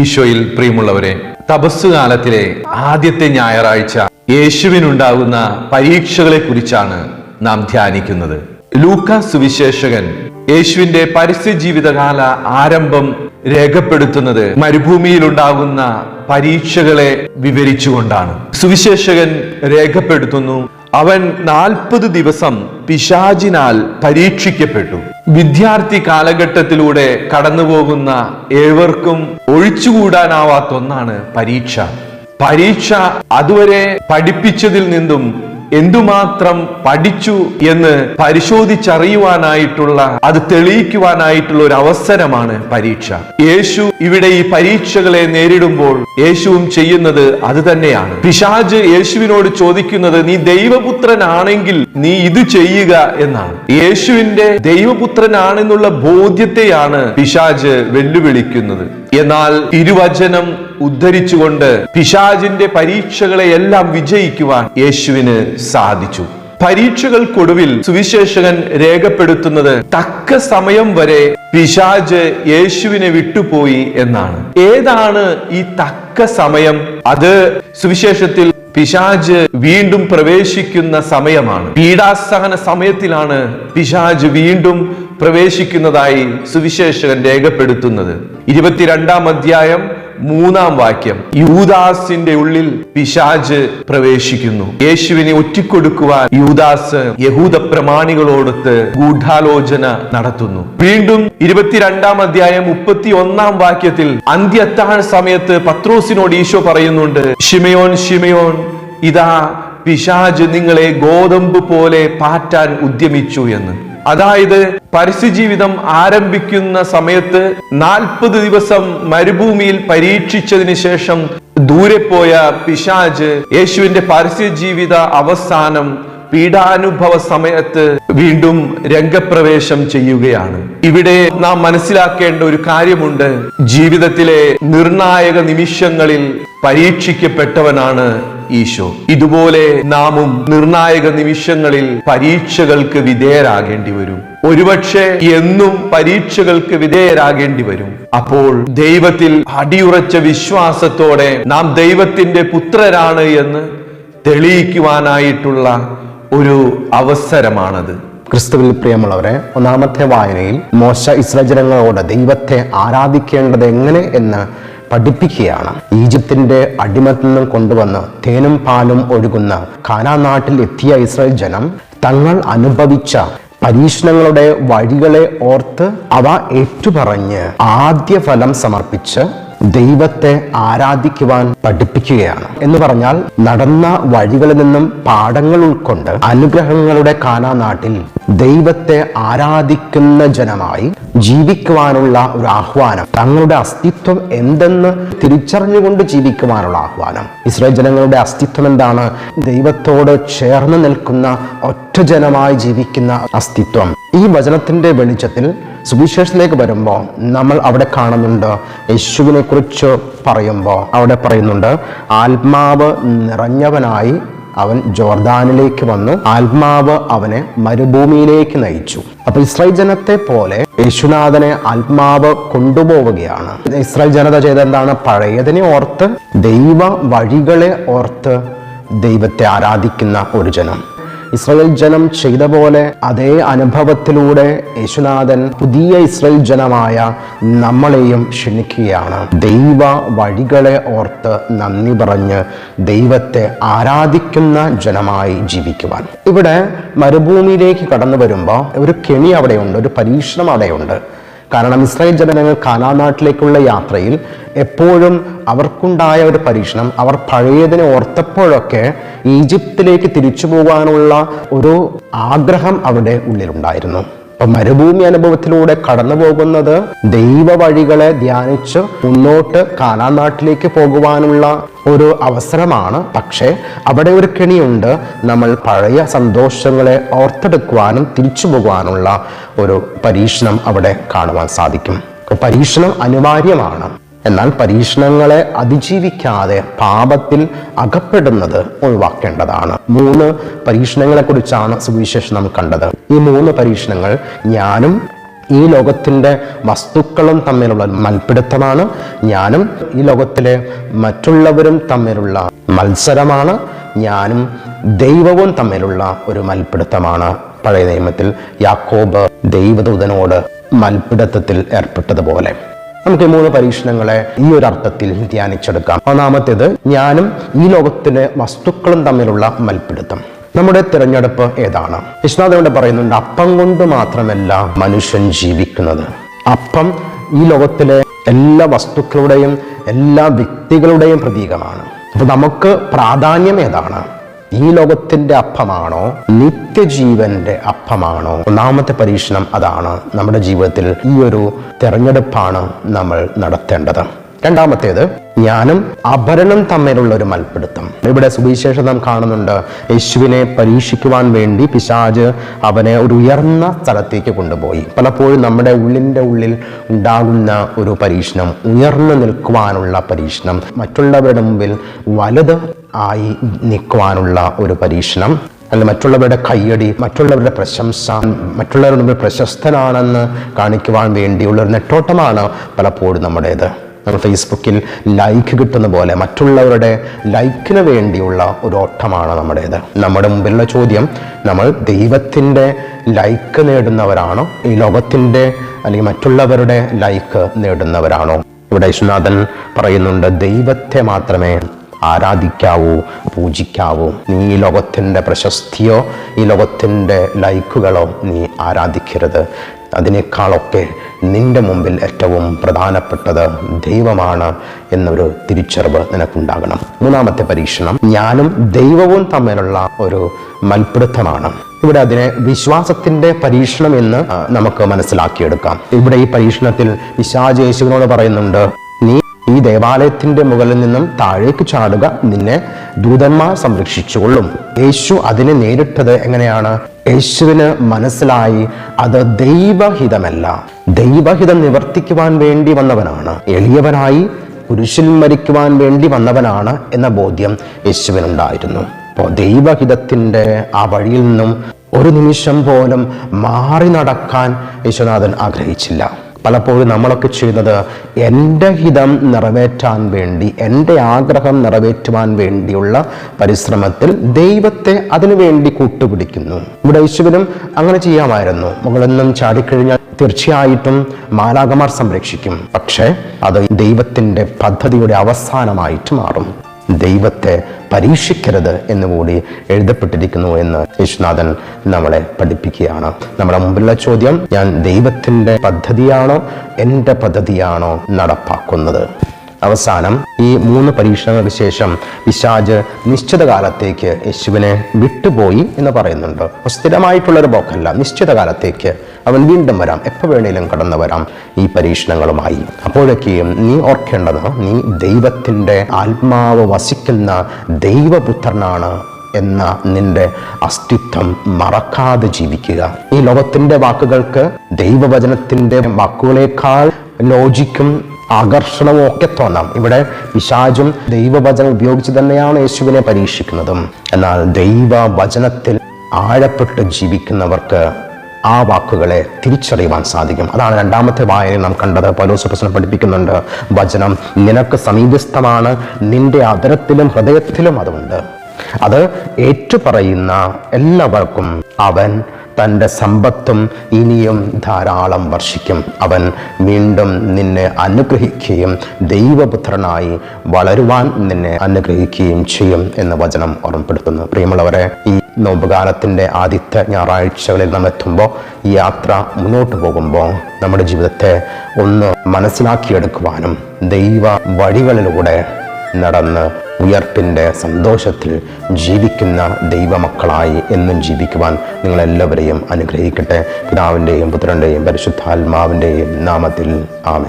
ഈശോയിൽ പ്രിയമുള്ളവരെ തപസ് കാലത്തിലെ ആദ്യത്തെ ഞായറാഴ്ച യേശുവിനുണ്ടാകുന്ന പരീക്ഷകളെ കുറിച്ചാണ് നാം ധ്യാനിക്കുന്നത്. ലൂക്ക സുവിശേഷകൻ യേശുവിന്റെ പരസ്യ ജീവിതകാല ആരംഭം രേഖപ്പെടുത്തുന്നത് മരുഭൂമിയിലുണ്ടാകുന്ന പരീക്ഷകളെ വിവരിച്ചുകൊണ്ടാണ്. സുവിശേഷകൻ രേഖപ്പെടുത്തുന്നു അവൻ നാൽപ്പത് ദിവസം പിശാചിനാൽ പരീക്ഷിക്കപ്പെട്ടു. വിദ്യാർത്ഥി കാലഘട്ടത്തിലൂടെ കടന്നുപോകുന്ന ഏവർക്കും ഒഴിച്ചുകൂടാനാവാത്ത ഒന്നാണ് പരീക്ഷ. പരീക്ഷ അതുവരെ പഠിപ്പിച്ചതിൽ നിന്നും എന്തുമാത്രം പഠിച്ചു എന്ന് പരിശോധിച്ചറിയുവാനായിട്ടുള്ള അത് തെളിയിക്കുവാനായിട്ടുള്ള ഒരു അവസരമാണ് പരീക്ഷ. യേശു ഇവിടെ ഈ പരീക്ഷകളെ നേരിടുമ്പോൾ യേശുവും ചെയ്യുന്നത് അത് തന്നെയാണ്. പിശാജ് യേശുവിനോട് ചോദിക്കുന്നത് നീ ദൈവപുത്രനാണെങ്കിൽ നീ ഇത് ചെയ്യുക എന്നാണ്. യേശുവിന്റെ ദൈവപുത്രനാണെന്നുള്ള ബോധ്യത്തെയാണ് പിശാജ് വെല്ലുവിളിക്കുന്നത്. എന്നാൽ തിരുവചനം ഉദ്ധരിച്ചുകൊണ്ട് പിശാജിന്റെ പരീക്ഷകളെ എല്ലാം വിജയിക്കുവാൻ യേശുവിന് സാധിച്ചു. പരീക്ഷകൾക്കൊടുവിൽ സുവിശേഷകൻ രേഖപ്പെടുത്തുന്നത് തക്ക സമയം വരെ പിശാജ് യേശുവിനെ വിട്ടുപോയി എന്നാണ്. ഏതാണ് ഈ തക്ക സമയം? അത് സുവിശേഷത്തിൽ പിശാജ് വീണ്ടും പ്രവേശിക്കുന്ന സമയമാണ്. പീഡാസഹന സമയത്തിലാണ് പിശാജ് വീണ്ടും പ്രവേശിക്കുന്നതായി സുവിശേഷകൻ രേഖപ്പെടുത്തുന്നത്. ഇരുപത്തിരണ്ടാം അധ്യായം മൂന്നാം വാക്യം. യൂദാസിന്റെ ഉള്ളിൽ പിശാജ് പ്രവേശിക്കുന്നു. യേശുവിനെ ഒറ്റിക്കൊടുക്കുവാൻ യൂദാസ് യഹൂദ പ്രമാണികളോടൊത്ത് ഗൂഢാലോചന നടത്തുന്നു. വീണ്ടും ഇരുപത്തിരണ്ടാം അധ്യായം മുപ്പത്തി ഒന്നാം വാക്യത്തിൽ അന്ത്യത്താഴ സമയത്ത് പത്രോസിനോട് ഈശോ പറയുന്നുണ്ട് ഷിമയോൻ ഷിമയോൻ ഇതാ പിശാജ് നിങ്ങളെ ഗോതമ്പ് പോലെ പാറ്റാൻ ഉദ്യമിച്ചു എന്ന്. അതായത് പരസ്യജീവിതം ആരംഭിക്കുന്ന സമയത്ത് നാൽപ്പത് ദിവസം മരുഭൂമിയിൽ പരീക്ഷിച്ചതിന് ശേഷം ദൂരെ പോയ പിശാജ് യേശുവിന്റെ പരസ്യജീവിത അവസാനം പീഡാനുഭവ സമയത്ത് വീണ്ടും രംഗപ്രവേശം ചെയ്യുകയാണ്. ഇവിടെ നാം മനസ്സിലാക്കേണ്ട ഒരു കാര്യമുണ്ട്. ജീവിതത്തിലെ നിർണായക നിമിഷങ്ങളിൽ പരീക്ഷിക്കപ്പെട്ടവനാണ് ഈശോ. ഇതുപോലെ നാമും നിർണായക നിമിഷങ്ങളിൽ പരീക്ഷകൾക്ക് വിധേയരാകേണ്ടി വരും. ഒരുപക്ഷെ എന്നും പരീക്ഷകൾക്ക് വിധേയരാകേണ്ടി വരും. അപ്പോൾ ദൈവത്തിൽ അടിയുറച്ച വിശ്വാസത്തോടെ നാം ദൈവത്തിന്റെ പുത്രരാണ് എന്ന് തെളിയിക്കുവാനായിട്ടുള്ള ഒരു അവസരമാണത്. ക്രിസ്തുവിൽ പ്രിയമുള്ളവരെ ഒന്നാമത്തെ വായനയിൽ മോശ ഇസ്രജനങ്ങളോട് ദൈവത്തെ ആരാധിക്കേണ്ടത് എങ്ങനെ എന്ന് പഠിപ്പിക്കുകയാണ്. ഈജിപ്തിന്റെ അടിമത്തിൽ നിന്നും കൊണ്ടുവന്ന് തേനും പാലും ഒഴുകുന്ന കാനാ നാട്ടിൽ എത്തിയ ഇസ്രായേൽ ജനം തങ്ങൾ അനുഭവിച്ച പരീക്ഷണങ്ങളുടെ വഴികളെ ഓർത്ത് അവ ഏറ്റുപറഞ്ഞ് ആദ്യ ഫലം സമർപ്പിച്ച് ദൈവത്തെ ആരാധിക്കുവാൻ പഠിപ്പിക്കുകയാണ്. എന്ന് പറഞ്ഞാൽ നടന്ന വഴികളിൽ നിന്നും പാഠങ്ങൾ ഉൾക്കൊണ്ട് അനുഗ്രഹങ്ങളുടെ കാനാ നാട്ടിൽ ദൈവത്തെ ആരാധിക്കുന്ന ജനമായി ജീവിക്കുവാനുള്ള ഒരു ആഹ്വാനം തങ്ങളുടെ അസ്തിത്വം എന്തെന്ന് തിരിച്ചറിഞ്ഞുകൊണ്ട് ജീവിക്കുവാനുള്ള ആഹ്വാനം. ഇസ്രായേൽ ജനങ്ങളുടെ അസ്തിത്വം എന്താണ്? ദൈവത്തോട് ചേർന്ന് നിൽക്കുന്ന ഒറ്റ ജനമായി ജീവിക്കുന്ന അസ്തിത്വം. ഈ വചനത്തിന്റെ വെളിച്ചത്തിൽ സുവിശേഷത്തിലേക്ക് വരുമ്പോൾ നമ്മൾ അവിടെ കാണുന്നുണ്ട്. യേശുവിനെ കുറിച്ച് പറയുമ്പോൾ അവിടെ പറയുന്നുണ്ട് ആത്മാവ് നിറഞ്ഞവനായി അവൻ ജോർദാനിലേക്ക് വന്ന് ആത്മാവ് അവനെ മരുഭൂമിയിലേക്ക് നയിച്ചു. അപ്പൊ ഇസ്രായേൽ ജനത്തെ പോലെ യേശുനാഥനെ ആത്മാവ് കൊണ്ടുപോവുകയാണ്. ഇസ്രായേൽ ജനത ചെയ്ത എന്താണ്? പഴയതിനെ ഓർത്ത് ദൈവ വഴികളെ ഓർത്ത് ദൈവത്തെ ആരാധിക്കുന്ന ഒരു ജനം. ഇസ്രായേൽ ജനം ചെയ്ത പോലെ അതേ അനുഭവത്തിലൂടെ യേശുനാഥൻ പുതിയ ഇസ്രയേൽ ജനമായ നമ്മളെയും ക്ഷണിക്കുകയാണ്. ദൈവ വഴികളെ ഓർത്ത് നന്ദി പറഞ്ഞ് ദൈവത്തെ ആരാധിക്കുന്ന ജനമായി ജീവിക്കുവാൻ. ഇവിടെ മരുഭൂമിയിലേക്ക് കടന്നു വരുമ്പോൾ ഒരു കെണി അവിടെയുണ്ട് ഒരു പരീക്ഷണം അവിടെയുണ്ട്. കാരണം ഇസ്രായേൽ ജനങ്ങൾ കാനാ നാട്ടിലേക്കുള്ള യാത്രയിൽ എപ്പോഴും അവർക്കുണ്ടായ ഒരു പരീക്ഷണം അവർ പഴയതിനെ ഓർത്തപ്പോഴൊക്കെ ഈജിപ്തിലേക്ക് തിരിച്ചു പോകാനുള്ള ഒരു ആഗ്രഹം അവരുടെ ഉള്ളിലുണ്ടായിരുന്നു. അപ്പൊ മരുഭൂമി അനുഭവത്തിലൂടെ കടന്നു പോകുന്നത് ദൈവ വഴികളെ ധ്യാനിച്ച് മുന്നോട്ട് കാലാനാട്ടിലേക്ക് പോകുവാനുള്ള ഒരു അവസരമാണ്. പക്ഷേ അവിടെ ഒരു കെണിയുണ്ട്. നമ്മൾ പഴയ സന്തോഷങ്ങളെ ഓർത്തെടുക്കുവാനും തിരിച്ചു പോകുവാനുള്ള ഒരു പരീക്ഷണം അവിടെ കാണുവാൻ സാധിക്കും. പരീക്ഷണം അനിവാര്യമാണ്. എന്നാൽ പരീക്ഷണങ്ങളെ അതിജീവിക്കാതെ പാപത്തിൽ അകപ്പെടുന്നത് ഒഴിവാക്കേണ്ടതാണ്. മൂന്ന് പരീക്ഷണങ്ങളെ കുറിച്ചാണ് സുവിശേഷം നാം കണ്ടത്. ഈ മൂന്ന് പരീക്ഷണങ്ങൾ ഞാനും ഈ ലോകത്തിന്റെ വസ്തുക്കളും തമ്മിലുള്ള മൽപിടുത്തമാണ്. ഞാനും ഈ ലോകത്തിലെ മറ്റുള്ളവരും തമ്മിലുള്ള മത്സരമാണ്. ഞാനും ദൈവവും തമ്മിലുള്ള ഒരു മൽപിടുത്തമാണ്. പഴയ നിയമത്തിൽ യാക്കോബ് ദൈവദൂതനോട് മൽപിടുത്തത്തിൽ ഏർപ്പെട്ടതുപോലെ. നമുക്ക് മൂന്ന് പരീക്ഷണങ്ങളെ ഈ ഒരു അർത്ഥത്തിൽ ധ്യാനിച്ചെടുക്കാം. ഒന്നാമത്തേത് ഞാനും ഈ ലോകത്തിലെ വസ്തുക്കളും തമ്മിലുള്ള മൽപ്പിടുത്തം. നമ്മുടെ തിരഞ്ഞെടുപ്പ് ഏതാണ്? വിശ്വനാഥനോട് പറയുന്നുണ്ട് അപ്പം കൊണ്ട് മാത്രമല്ല മനുഷ്യൻ ജീവിക്കുന്നത്. അപ്പം ഈ ലോകത്തിലെ എല്ലാ വസ്തുക്കളുടെയും എല്ലാ വ്യക്തികളുടെയും പ്രതീകമാണ്. അപ്പൊ നമുക്ക് പ്രാധാന്യം ഏതാണ്? ഈ ലോകത്തിന്റെ അപ്പമാണോ? നിത്യജീവന്റെ അപ്പമാണോ? ഒന്നാമത്തെ പരീക്ഷണം അതാണ് നമ്മുടെ ജീവിതത്തിൽ ഈ ഒരു തെരഞ്ഞെടുപ്പാണ് നമ്മൾ നടത്തേണ്ടത്. രണ്ടാമത്തേത് ജ്ഞാനം അഭരണം തമ്മിലുള്ള ഒരു മൽപ്പിടുത്തം. ഇവിടെ സുവിശേഷം നാം കാണുന്നുണ്ട് യേശുവിനെ പരീക്ഷിക്കുവാൻ വേണ്ടി പിശാജ് അവനെ ഒരു ഉയർന്ന സ്ഥലത്തേക്ക് കൊണ്ടുപോയി. പലപ്പോഴും നമ്മുടെ ഉള്ളിന്റെ ഉള്ളിൽ ഉണ്ടാകുന്ന ഒരു പരീക്ഷണം ഉയർന്നു നിൽക്കുവാനുള്ള പരീക്ഷണം മറ്റുള്ളവരുടെ മുമ്പിൽ വലുത് ആയി നിൽക്കുവാനുള്ള ഒരു പരീക്ഷണം. അല്ല മറ്റുള്ളവരുടെ കയ്യടി മറ്റുള്ളവരുടെ പ്രശംസ മറ്റുള്ളവരുടെ മുമ്പിൽ പ്രശസ്തനാണെന്ന് കാണിക്കുവാൻ വേണ്ടിയുള്ള ഒരു നെട്ടോട്ടമാണ് പലപ്പോഴും നമ്മുടേത്. ഫേസ്ബുക്കിൽ ലൈക്ക് കിട്ടുന്ന പോലെ മറ്റുള്ളവരുടെ ലൈക്കിന് വേണ്ടിയുള്ള ഒരു ഓട്ടമാണ് നമ്മുടേത്. നമ്മുടെ മുമ്പിലുള്ള ചോദ്യം നമ്മൾ ദൈവത്തിന്റെ ലൈക്ക് നേടുന്നവരാണോ? ഈ ലോകത്തിന്റെ അല്ലെങ്കിൽ മറ്റുള്ളവരുടെ ലൈക്ക് നേടുന്നവരാണോ? ഇവിടെ യേശുനാഥൻ പറയുന്നുണ്ട് ദൈവത്തെ മാത്രമേ ആരാധിക്കാവൂ പൂജിക്കാവൂ. നീ ഈ ലോകത്തിന്റെ പ്രശസ്തിയോ ഈ ലോകത്തിന്റെ ലൈക്കുകളോ നീ ആരാധിക്കരുത്. അതിനേക്കാളൊക്കെ നിന്റെ മുമ്പിൽ ഏറ്റവും പ്രധാനപ്പെട്ടത് ദൈവമാണ് എന്നൊരു തിരിച്ചറിവ് നിനക്കുണ്ടാകണം. മൂന്നാമത്തെ പരീക്ഷണം ഞാനും ദൈവവും തമ്മിലുള്ള ഒരു മൽപിടുത്തമാണ്. ഇവിടെ അതിനെ വിശ്വാസത്തിന്റെ പരീക്ഷണം എന്ന് നമുക്ക് മനസ്സിലാക്കിയെടുക്കാം. ഇവിടെ ഈ പരീക്ഷണത്തിൽ പിശാച് യേശുവിനോട് പറയുന്നുണ്ട് നീ ഈ ദേവാലയത്തിന്റെ മുകളിൽ നിന്നും താഴേക്ക് ചാടുക നിന്നെ ദൂതന്മാർ സംരക്ഷിച്ചുകൊള്ളും. യേശു അതിനെ നേരിട്ടത് എങ്ങനെയാണ്? യേശുവിന് മനസ്സിലായി അത് ദൈവഹിതമല്ല. ദൈവഹിതം നിവർത്തിക്കുവാൻ വേണ്ടി വന്നവനാണ്. എളിയവനായി കുരിശിൽ മരിക്കുവാൻ വേണ്ടി വന്നവനാണ് എന്ന ബോധ്യം യേശുവിനുണ്ടായിരുന്നു. അപ്പോൾ ദൈവഹിതത്തിന്റെ ആ വഴിയിൽ നിന്നും ഒരു നിമിഷം പോലും മാറി നടക്കാൻ യേശുനാഥൻ ആഗ്രഹിച്ചില്ല. പലപ്പോഴും നമ്മളൊക്കെ ചെയ്യുന്നത് എന്റെ ഹിതം നിറവേറ്റാൻ വേണ്ടി എന്റെ ആഗ്രഹം നിറവേറ്റുവാൻ വേണ്ടിയുള്ള പരിശ്രമത്തിൽ ദൈവത്തെ അതിനുവേണ്ടി കൂട്ടുപിടിക്കുന്നു. ഇവിടെ യേശുവിനും അങ്ങനെ ചെയ്യാമായിരുന്നു. മുകളിൽ നിന്നും ചാടിക്കഴിഞ്ഞാൽ തീർച്ചയായിട്ടും മാലാകമാർ സംരക്ഷിക്കും. പക്ഷേ അത് ദൈവത്തിന്റെ പദ്ധതിയുടെ അവസാനമായിട്ട് മാറും. ദൈവത്തെ പരീക്ഷിക്കരുത് എന്നുകൂടി എഴുതപ്പെട്ടിരിക്കുന്നു എന്ന് യേശുനാഥൻ നമ്മളെ പഠിപ്പിക്കുകയാണ്. നമ്മുടെ മുമ്പിലുള്ള ചോദ്യം ഞാൻ ദൈവത്തിന്റെ പദ്ധതിയാണോ എന്റെ പദ്ധതിയാണോ നടപ്പാക്കുന്നത്? അവസാനം ഈ മൂന്ന് പരീക്ഷണങ്ങൾക്ക് ശേഷം പിശാജ് നിശ്ചിത കാലത്തേക്ക് യേശുവിനെ വിട്ടുപോയി എന്ന് പറയുന്നുണ്ട്. സ്ഥിരമായിട്ടുള്ളൊരു പോക്കല്ല നിശ്ചിത കാലത്തേക്ക് അവൻ വീണ്ടും വരാം. എപ്പോൾ വേണേലും കടന്നു വരാം ഈ പരീക്ഷണങ്ങളുമായി. അപ്പോഴൊക്കെയും നീ ഓർക്കേണ്ടത് നീ ദൈവത്തിന്റെ ആത്മാവ് വസിക്കുന്ന ദൈവപുത്രനാണ് എന്ന നിന്റെ അസ്തിത്വം മറക്കാതെ ജീവിക്കുക. ഈ ലോകത്തിന്റെ വാക്കുകൾക്ക് ദൈവവചനത്തിന്റെ വാക്കുകളേക്കാൾ ലോജിക്കും ആകർഷണവും ഒക്കെ തോന്നാം. ഇവിടെ പിശാചും ദൈവവചനം ഉപയോഗിച്ച് തന്നെയാണ് യേശുവിനെ പരീക്ഷിക്കുന്നതും. എന്നാൽ ദൈവവചനത്തിൽ ആഴപ്പെട്ട് ജീവിക്കുന്നവർക്ക് ആ വാക്കുകളെ തിരിച്ചറിയുവാൻ സാധിക്കും. അതാണ് രണ്ടാമത്തെ വായനയിൽ നാം കണ്ടത്. പലോസ് പ്രശ്നം പഠിപ്പിക്കുന്നുണ്ട്. വചനം നിനക്ക് സമീപസ്ഥമാണ്. നിന്റെ അതരത്തിലും ഹൃദയത്തിലും അതുണ്ട്. അത് ഏറ്റുപറയുന്ന എല്ലാവർക്കും അവൻ തന്റെ സമ്പത്തും ഇനിയും ധാരാളം വർഷിക്കും. അവൻ വീണ്ടും നിന്നെ അനുഗ്രഹിക്കുകയും ദൈവപുത്രനായി വളരുവാൻ നിന്നെ അനുഗ്രഹിക്കുകയും ചെയ്യും എന്ന് വചനം ഓർമ്മപ്പെടുത്തുന്നു. പ്രിയമുള്ളവരെ ഈ നോമ്പുകാലത്തിന്റെ ആദ്യത്തെ ഞായറാഴ്ചകളിൽ നാം എത്തുമ്പോൾ ഈ യാത്ര മുന്നോട്ട് പോകുമ്പോൾ നമ്മുടെ ജീവിതത്തെ ഒന്ന് മനസ്സിലാക്കിയെടുക്കുവാനും ദൈവ വഴികളിലൂടെ നടന്ന് ഉയർപ്പിന്റെ സന്തോഷത്തിൽ ജീവിക്കുന്ന ദൈവമക്കളായി എന്നും ജീവിക്കുവാൻ നിങ്ങളെല്ലാവരെയും അനുഗ്രഹിക്കട്ടെ. പിതാവിന്റെയും പുത്രന്റെയും പരിശുദ്ധാത്മാവിന്റെയും നാമത്തിൽ ആമേൻ.